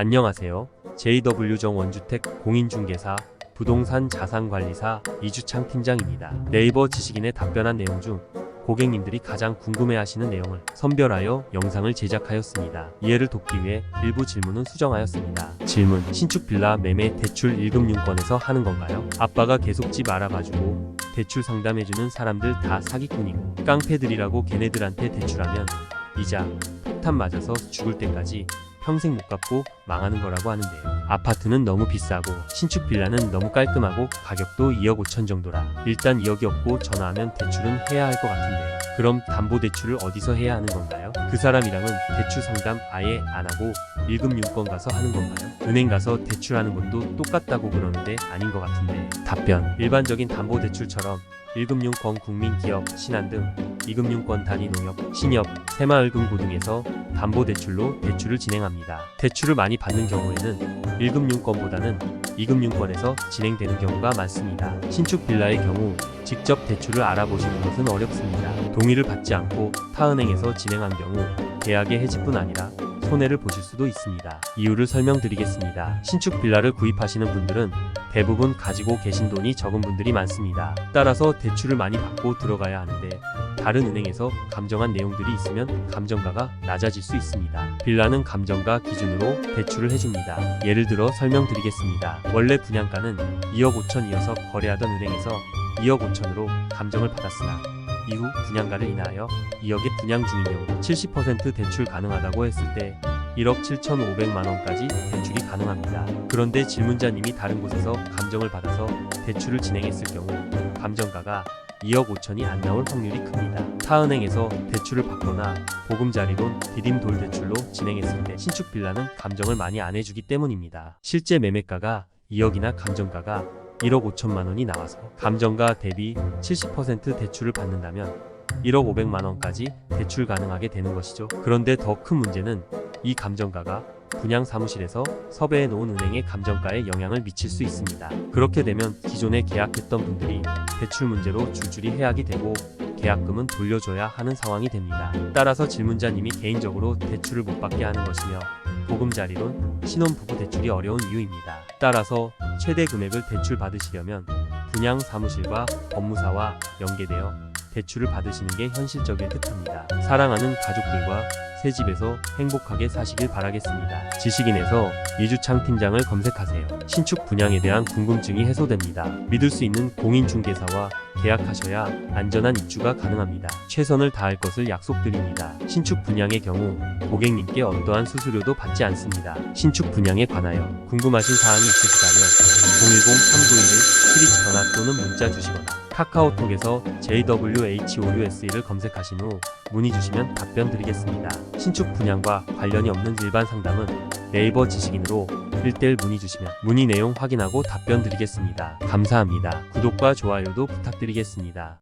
안녕하세요. JW정 원주택 공인중개사 부동산 자산관리사 이주창 팀장입니다. 네이버 지식인에 답변한 내용 중 고객님들이 가장 궁금해하시는 내용을 선별하여 영상을 제작하였습니다. 이해를 돕기 위해 일부 질문은 수정하였습니다. 질문: 신축 빌라 매매 대출 1금융권에서 하는 건가요? 아빠가 계속 집 알아봐주고 대출 상담해주는 사람들 다 사기꾼이고 깡패들이라고 걔네들한테 대출하면 이자 폭탄 맞아서 죽을 때까지 평생 못 갚고 망하는 거라고 하는데요. 아파트는 너무 비싸고 신축 빌라는 너무 깔끔하고 가격도 2억 5천 정도라 일단 2억이 없고 전화하면 대출은 해야 할 것 같은데요. 그럼 담보 대출을 어디서 해야 하는 건가요? 그 사람이랑은 대출 상담 아예 안 하고 1금 융권 가서 하는 건가요? 은행 가서 대출하는 것도 똑같다고 그러는데 아닌 것 같은데 답변 일반적인 담보 대출처럼 1금융권 국민기업 신한 등 2금융권 단위 농협, 신협, 새마을금고 등에서 담보대출로 대출을 진행합니다. 대출을 많이 받는 경우에는 1금융권보다는 2금융권에서 진행되는 경우가 많습니다. 신축 빌라의 경우 직접 대출을 알아보시는 것은 어렵습니다. 동의를 받지 않고 타은행에서 진행한 경우 계약의 해지뿐 아니라 손해를 보실 수도 있습니다. 이유를 설명드리겠습니다. 신축 빌라를 구입하시는 분들은 대부분 가지고 계신 돈이 적은 분들이 많습니다. 따라서 대출을 많이 받고 들어가야 하는데 다른 은행에서 감정한 내용들이 있으면 감정가가 낮아질 수 있습니다. 빌라는 감정가 기준으로 대출을 해줍니다. 예를 들어 설명드리겠습니다. 원래 분양가는 2억 5천이어서 거래하던 은행에서 2억 5천으로 감정을 받았으나 이후 분양가를 인하여 2억에 분양 중인 경우 70% 대출 가능하다고 했을 때 1억 7,500만 원까지 대출이 가능합니다. 그런데 질문자님이 다른 곳에서 감정을 받아서 대출을 진행했을 경우 감정가가 2억 5천이 안 나올 확률이 큽니다. 타은행에서 대출을 받거나 보금자리론 디딤 돌 대출로 진행했을 때 신축 빌라는 감정을 많이 안 해주기 때문입니다. 실제 매매가가 2억이나 감정가가 1억 5천만 원이 나와서 감정가 대비 70% 대출을 받는다면 1억 500만 원까지 대출 가능하게 되는 것이죠. 그런데 더 큰 문제는 이 감정가가 분양 사무실에서 섭외해 놓은 은행의 감정가에 영향을 미칠 수 있습니다. 그렇게 되면 기존에 계약했던 분들이 대출 문제로 줄줄이 해약이 되고 계약금은 돌려줘야 하는 상황이 됩니다. 따라서 질문자님이 개인적으로 대출을 못 받게 하는 것이며 보금자리론 신혼부부 대출이 어려운 이유입니다. 따라서 최대 금액을 대출 받으시려면 분양 사무실과 법무사와 연계되어 대출을 받으시는 게 현실적일 듯합니다. 사랑하는 가족들과 새 집에서 행복하게 사시길 바라겠습니다. 지식인에서 이주창 팀장을 검색하세요. 신축 분양에 대한 궁금증이 해소됩니다. 믿을 수 있는 공인중개사와 계약하셔야 안전한 입주가 가능합니다. 최선을 다할 것을 약속드립니다. 신축 분양의 경우 고객님께 어떠한 수수료도 받지 않습니다. 신축 분양에 관하여 궁금하신 사항이 있으시다면 010-391 전화 또는 문자 주시거나 카카오톡에서 JWH56SE를 검색하신 후 문의 주시면 답변 드리겠습니다. 신축 분양과 관련이 없는 일반 상담은 네이버 지식인으로 1대1 문의 주시면 문의 내용 확인하고 답변 드리겠습니다. 감사합니다. 구독과 좋아요도 부탁드리겠습니다.